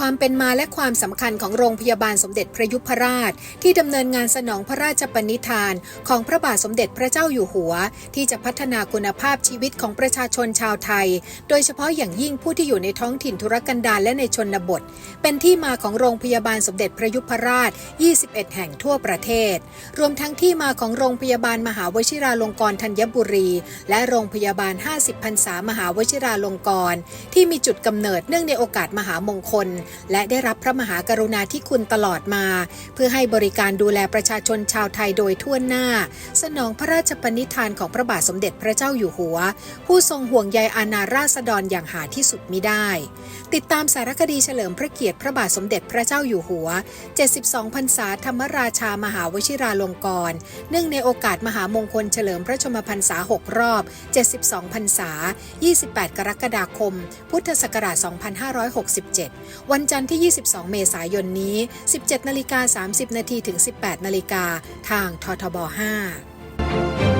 ความเป็นมาและความสำคัญของโรงพยาบาลสมเด็จพระยุพราช ที่ดำเนินงานสนองพระราชปณิธาน ของพระบาทสมเด็จพระเจ้าอยู่หัว ที่จะพัฒนาคุณภาพชีวิตของประชาชนชาวไทย โดยเฉพาะอย่างยิ่งผู้ที่อยู่ในท้องถิ่นธุรกันดารและในชนบท เป็นที่มาของโรงพยาบาลสมเด็จพระยุพราช 21 แห่งทั่วประเทศ รวมทั้งที่มาของโรงพยาบาลมหาวชิราลงกรณ์ธัญบุรี และโรงพยาบาล 50พรรษามหาวชิราลงกรณ์ที่มีจุดกำเนิดเนื่องในโอกาสมหามงคลและได้รับพระมหากรุณาธิคุณตลอดมา เพื่อให้บริการดูแลประชาชนชาวไทยโดยทั่วหน้า สนองพระราชปณิธานของพระบาทสมเด็จพระเจ้าอยู่หัว ผู้ทรงห่วงใยอาณาราษฎรอย่างหาที่สุดมิได้ ติดตามสารคดีเฉลิมพระเกียรติพระบาทสมเด็จพระเจ้าอยู่หัว 72 พรรษาธรรมราชามหาวชิราลงกรณ์เนื่องในโอกาสมหามงคลเฉลิมพระชมพรรษา 6 รอบ 72 พรรษา 28 กรกฎาคม พุทธศักราช 2567 วันวันจันทร์ที่ 22 เมษายนนี้ 17 นาฬิกา 30 นาทีถึง 18 นาฬิกา ทางททบ 5